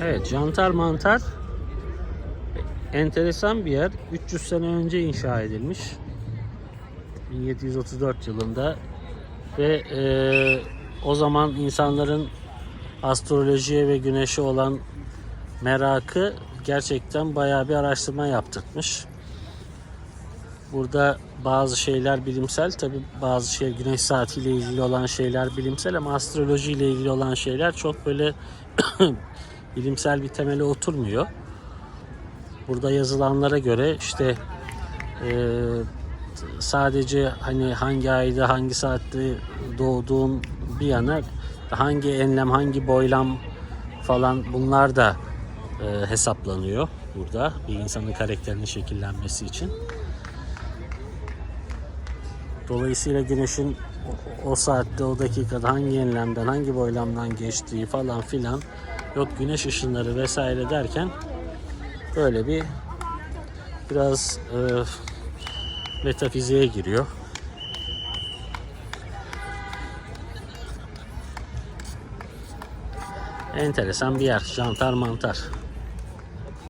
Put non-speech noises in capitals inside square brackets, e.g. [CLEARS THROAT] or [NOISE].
Evet, Jantar Mantar enteresan bir yer. 300 sene önce inşa edilmiş. 1734 yılında ve e, o zaman insanların astrolojiye ve güneşe olan merakı gerçekten bayağı bir araştırma yaptırmış. Burada bazı şeyler bilimsel, tabi bazı şey güneş saatiyle ilgili olan şeyler bilimsel ama astroloji ile ilgili olan şeyler çok böyle [CLEARS THROAT] bilimsel bir temele oturmuyor. Burada yazılanlara göre işte e, sadece hani hangi ayda hangi saatte doğduğun bir yana hangi enlem hangi boylam falan bunlar da e, hesaplanıyor burada bir insanın karakterinin şekillenmesi için. Dolayısıyla güneşin o, o saatte o dakikada hangi enlemden hangi boylamdan geçtiği falan filan yok güneş ışınları vesaire derken böyle bir biraz e, metafiziğe giriyor. Enteresan bir yer. Jantar mantar.